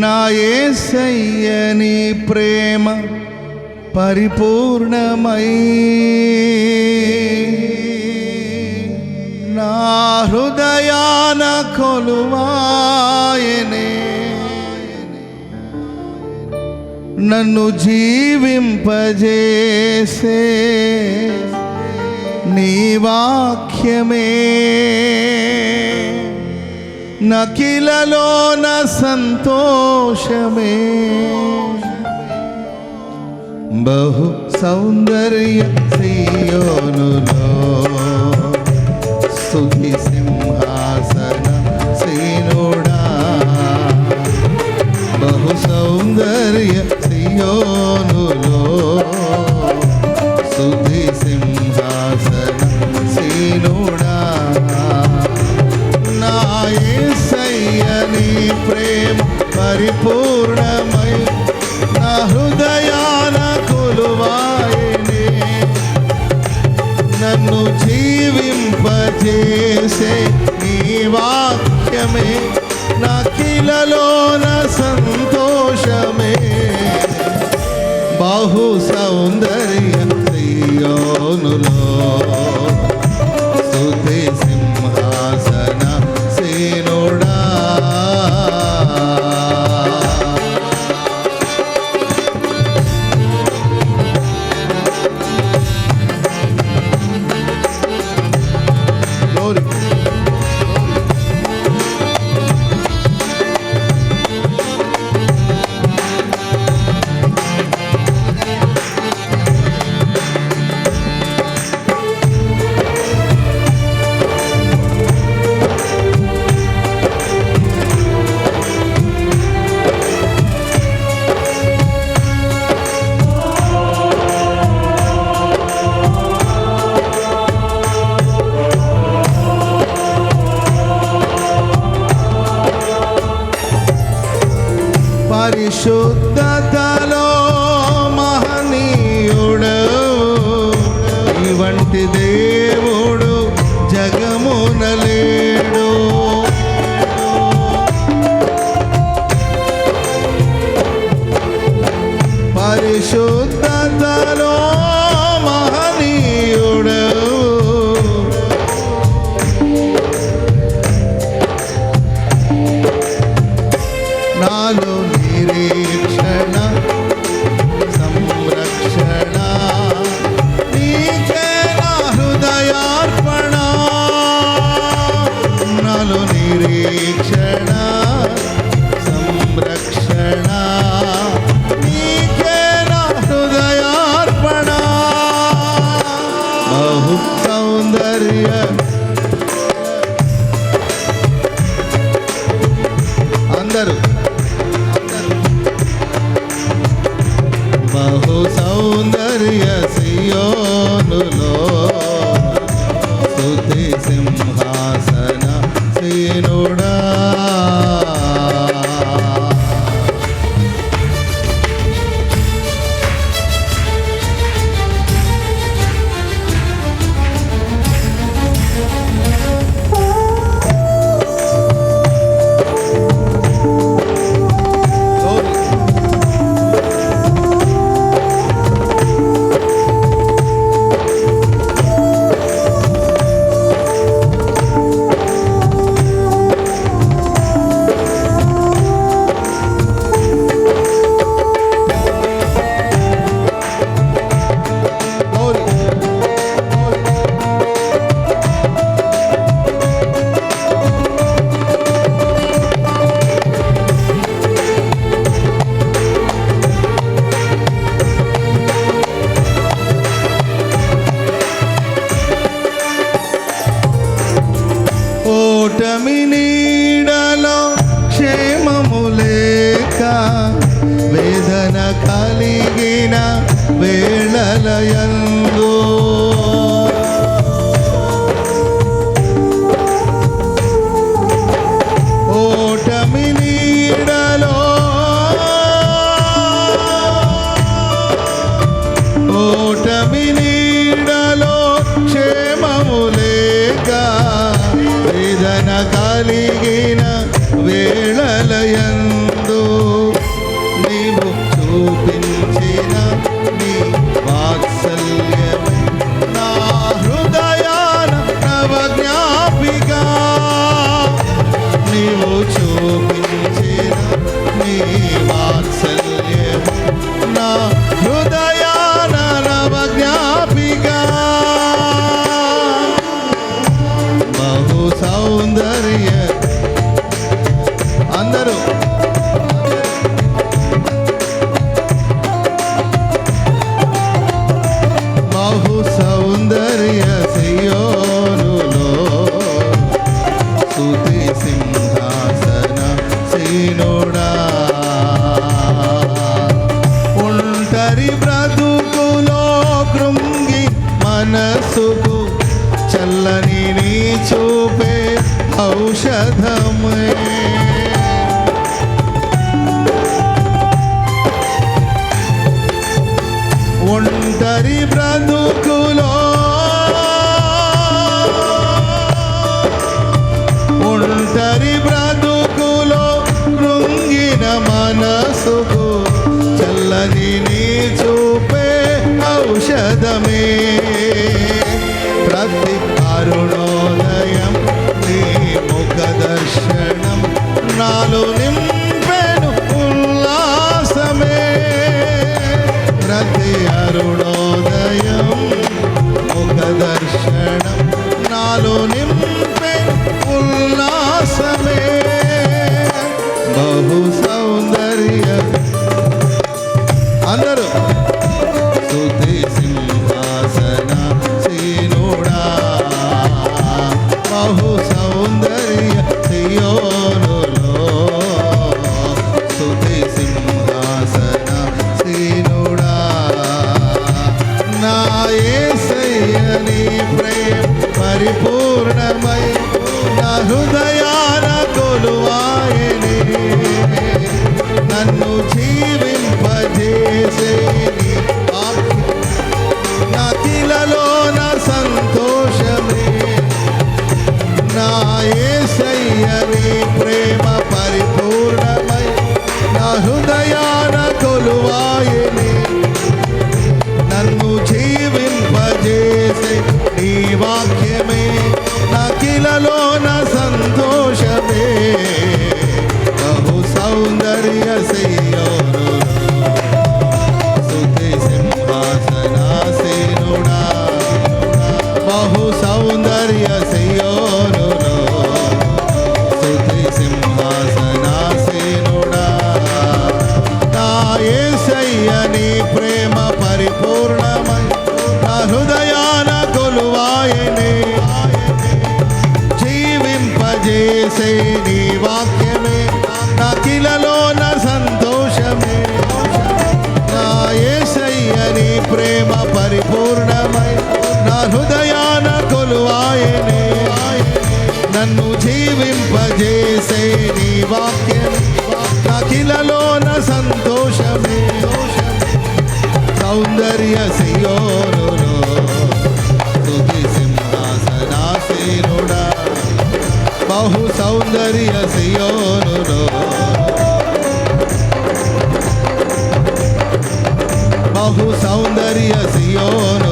నా ఏసయ్యని ప్రేమ పరిపూర్ణమై నా హృదయాన కొలువాయనే. నన్ను జీవింపజేసే నీ వాక్యమే. నకిలలోన సంతోషమే. బహు సౌందర్య శ్రీయోనులో సుఖి సింహాసన సీనుడా బహు సౌందర్య సియోనులో ప్రేమ పరిపూర్ణమై నా హృదయాన కొలువాయనే. నన్ను జీవింపజేసే నీ వాక్యమే నా కిలలోన సంతోషమే. బహు సౌందర్య శ్రీయోనులో show. అందరి బ్రతుకులో కృంగిన మనసుకు చల్లని నీ చూపే ఔషధమే. ప్రతి అరుణోదయం నీ ముఖ దర్శనం నాలో నింపెను ఉల్లాసమే. ఉల్లా வாசமே say பாஹு சௌந்தரிய சியோனு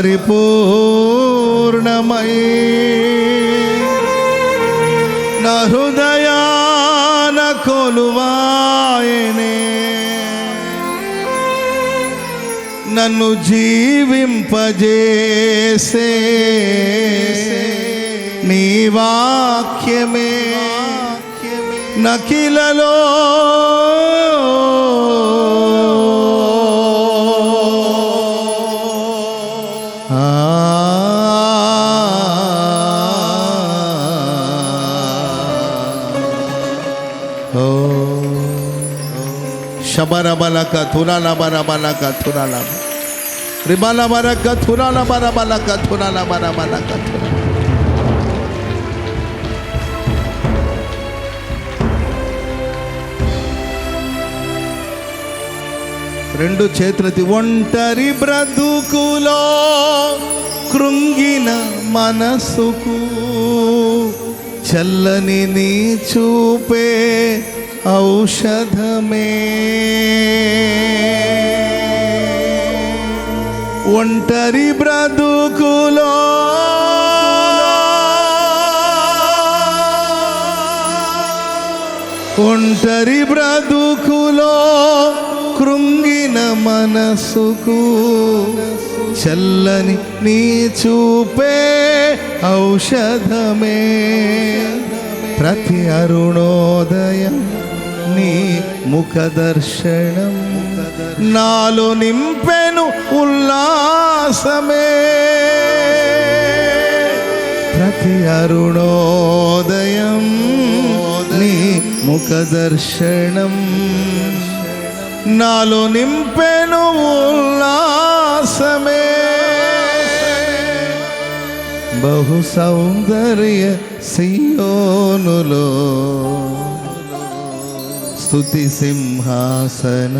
పరిపూర్ణమై నా హృదయాన కొలువాయనే. నన్ను జీవింపజేసే నీ వాక్యమే. నకిలలో శబరబలక తురలబరబలక తురలబ రిబలబరక తురలబరబలక తురలబరబలక తురల రెండు చేతులది ఒంటరి బ్రతుకులో కృంగిన మనసుకు చల్లని నీ చూపే ఔషధమే ఒంటరి బ్రతుకులో ఒంటరి బ్రతుకులో కృంగిన మనసుకు చల్లని నీ చూపే ఔషధమే ప్రతి అరుణోదయం నీ ముఖదర్శనం. నాలో నింపెను ఉల్లాసమే. ప్రతి అరుణోదయం నీ ముఖదర్శనం. నాలో నింపెను ఉల్లాసమే. బహు సౌందర్య సియోనులో స్థుతి సింహాసన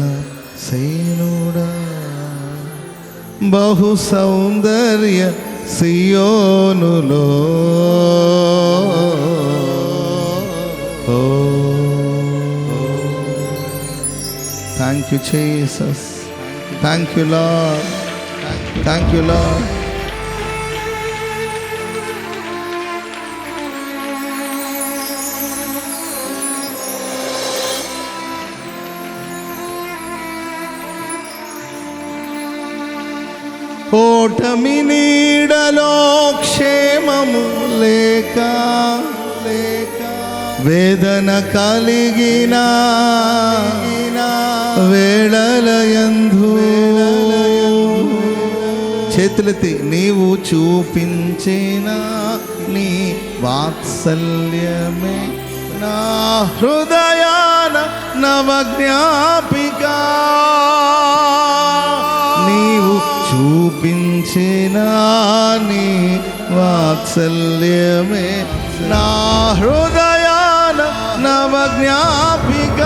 సేనుడా. బహు సౌందర్య సియోనులో. Thank you Jesus thank you law thank you లా ఓటమి నీడలో క్షేమము లేక లేక వేదన కలిగిన వేళలయందు చేతులెత్తి నీవు చూపించిన నీ వాత్సల్యమే నా హృదయాన నవజ్ఞాపిక. నీవు చూపించిన నీ వాత్సల్యమే నా హృదయాన నవజ్ఞాపిక.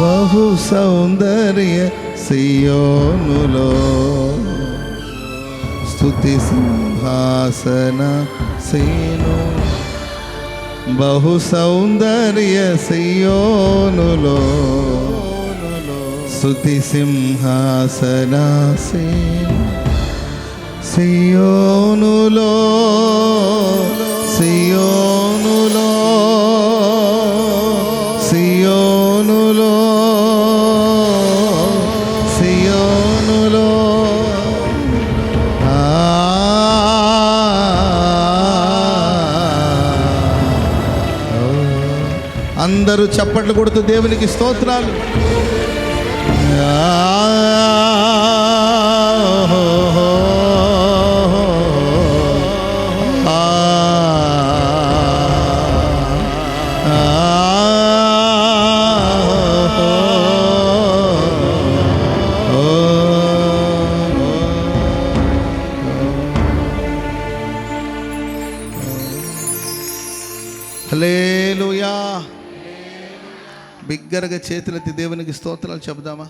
బహు సౌందర్య సియోనులో స్తుతి సింహాసన సేను. బహు సౌందర్య సియోనులో స్తుతి సింహాసనాసే. సియోనులో సియోనులో సియోనులో సియోనులో. ఆ. అందరూ చప్పట్లు కొడుతూ దేవునికి స్తోత్రాలు. చేతులెత్తి దేవునికి స్తోత్రాలు చెబుదామా?